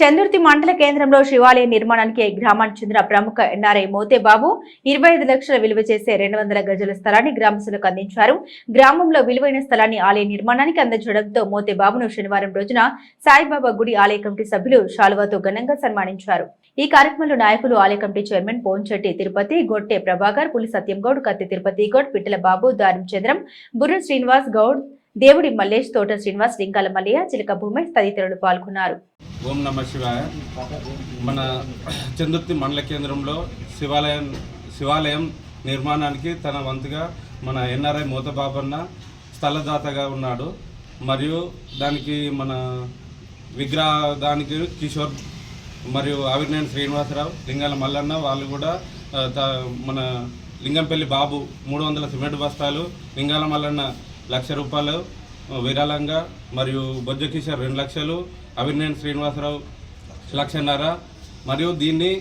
చందుర్తి మండల కేంద్రంలో శివాలయ నిర్మాణానికి గ్రామానికి చెందిన ప్రముఖ ఎన్ఆర్ఐ మోతే బాబు ఇరవై ఐదు లక్షల విలువ చేసే రెండు వందల గజల స్థలాన్ని గ్రామస్తులకు అందించారు. గ్రామంలో విలువైన స్థలాన్ని ఆలయ నిర్మాణానికి అందజేయడంతో మోతేబాబును శనివారం రోజున సాయిబాబా గుడి ఆలయ కమిటీ సభ్యులు శాలువాతో ఘనంగా సన్మానించారు. ఈ కార్యక్రమంలో నాయకులు ఆలయ కమిటీ చైర్మన్ పోంచెట్టి తిరుపతి గొట్టె ప్రభాకర్ పులి సత్యంగౌడ్ కత్తి తిరుపతి గౌడ్ పిట్టల బాబు దారం చంద్రం బుర్ర శ్రీనివాస్ గౌడ్ దేవుడి మల్లేష్ తోట శ్రీనివాస్ లింగాల మల్లయ్య చిలక భూమేష్ తదితరులు పాల్గొన్నారు. ఓం నమ శివాయ. మన చందుర్తి మండల కేంద్రంలో శివాలయం శివాలయం నిర్మాణానికి తన వంతుగా మన ఎన్ఆర్ఐ మూతబాబన్న స్థలదాతగా ఉన్నాడు. మరియు దానికి మన విగ్రహ దానికి కిషోర్ మరియు ఆవిర్నేని శ్రీనివాసరావు లింగాల మల్లన్న వాళ్ళు కూడా త- మన లింగంపల్లి బాబు మూడు వందల సిమెంట్ బస్తాలు లింగాల మల్లన్న లక్ష రూపాయలు విరాళంగా మరియు బొజ్జ కిషోర్ రెండు లక్షలు అభినయన్ శ్రీనివాసరావు లక్షన్నర. మరియు దీన్ని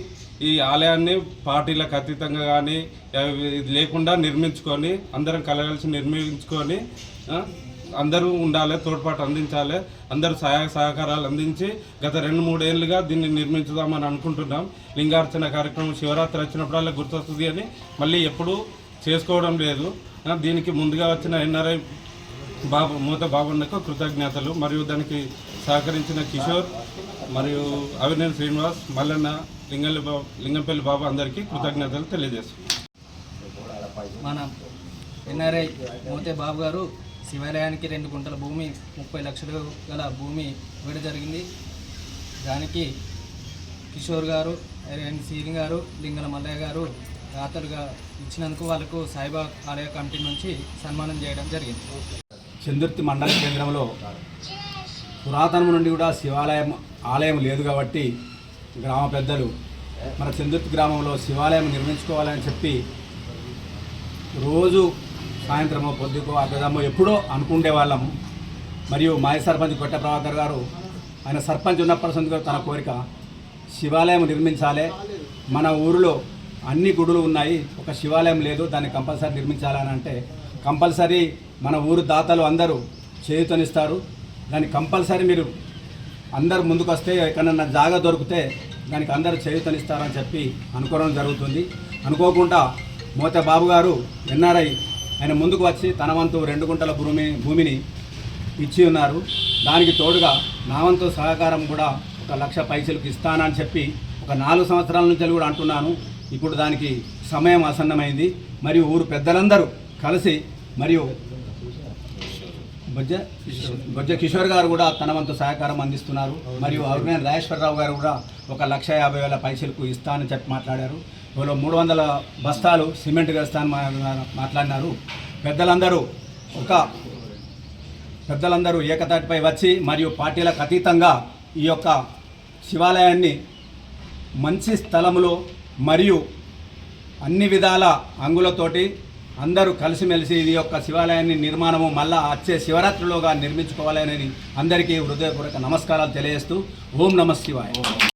ఈ ఆలయాన్ని పార్టీలకు అతీతంగా కానీ ఇది లేకుండా నిర్మించుకొని అందరం కలగలిసి నిర్మించుకొని అందరూ ఉండాలి తోడ్పాటు అందించాలి అందరూ సహాయ సహకారాలు అందించి గత రెండు మూడేళ్ళుగా దీన్ని నిర్మించుదామని అనుకుంటున్నాం. లింగార్చన కార్యక్రమం శివరాత్రి వచ్చినప్పుడల్లా గుర్తొస్తుంది అని మళ్ళీ ఎప్పుడూ చేసుకోవడం లేదు. దీనికి ముందుగా వచ్చిన ఎన్ఆర్ఐ బాబు మూత బాబున్నకు కృతజ్ఞతలు. మరియు దానికి సహకరించిన కిషోర్ మరియు అవినేని శ్రీనివాస్ మల్లన్న లింగల్లి బాబు లింగంపల్లి బాబు అందరికీ కృతజ్ఞతలు తెలియజేస్తున్నాం. మన ఎన్ఆర్ఐ మోతే బాబు గారు శివాలయానికి రెండు గుంటల భూమి ముప్పై లక్షలు గల భూమి ఇవ్వడం జరిగింది. దానికి కిషోర్ గారు ఎన్ సీని గారు లింగల మల్లయ్య గారు దాతలుగా ఇచ్చినందుకు వాళ్ళకు సాయిబాబా ఆలయ కమిటీ నుంచి సన్మానం చేయడం జరిగింది. చందుర్తి మండల కేంద్రంలో పురాతనం నుండి కూడా శివాలయం ఆలయం లేదు కాబట్టి గ్రామ పెద్దలు మన చందుర్తి గ్రామంలో శివాలయం నిర్మించుకోవాలని చెప్పి రోజు సాయంత్రమో పొద్దుకో అర్ధదమ్మో ఎప్పుడో అనుకుండే వాళ్ళము మరియు మాజీ సర్పంచ్ కొట్ట ప్రభాకర్ గారు ఆయన సర్పంచ్ ఉన్నప్పటి నుంచి తన కోరిక శివాలయం నిర్మించాలి. మన ఊరిలో అన్ని గుడులు ఉన్నాయి. ఒక శివాలయం లేదు. దాన్ని కంపల్సరీ నిర్మించాలని అంటే కంపల్సరీ మన ఊరు దాతలు అందరూ చేయుతనిస్తారు. దాన్ని కంపల్సరీ మీరు అందరు ముందుకు వస్తే ఎక్కడన్నా జాగా దొరికితే దానికి అందరూ చేయుతనిస్తారని చెప్పి అనుకోవడం జరుగుతుంది. అనుకోకుండా మోత బాబు గారు ఎన్ఆర్ఐ ఆయన ముందుకు వచ్చి తన వంతు రెండు గుంటల భూమి భూమిని ఇచ్చి ఉన్నారు. దానికి తోడుగా నా వంతు సహకారం కూడా ఒక లక్ష పైసలకు ఇస్తానని చెప్పి ఒక నాలుగు సంవత్సరాల నుంచి కూడా అంటున్నాను. ఇప్పుడు దానికి సమయం ఆసన్నమైంది. మరియు ఊరు పెద్దలందరూ కలిసి మరియు బొజ్జ బొజ్జ కిషోర్ గారు కూడా తన వంతు సహకారం అందిస్తున్నారు. మరియు అరుణేన్ రాజేశ్వరరావు గారు కూడా ఒక లక్ష యాభై వేల పైసలకు ఇస్తానని చెప్పి మాట్లాడారు. ఇవాళ మూడు వందల బస్తాలు సిమెంట్ వేస్తానని మాట్లాడినారు. పెద్దలందరూ ఒక పెద్దలందరూ ఏకతాటిపై వచ్చి మరియు పార్టీలకు అతీతంగా ఈ యొక్క శివాలయాన్ని మంచి స్థలములో మరియు అన్ని విధాల అంగులతోటి అందరూ కలిసిమెలిసి ఇది యొక్క శివాలయాన్ని నిర్మాణము మళ్ళా వచ్చే శివరాత్రిలోగా నిర్మించుకోవాలని అందరికీ హృదయపూర్వక నమస్కారాలు తెలియజేస్తూ ఓం నమ శివాయ.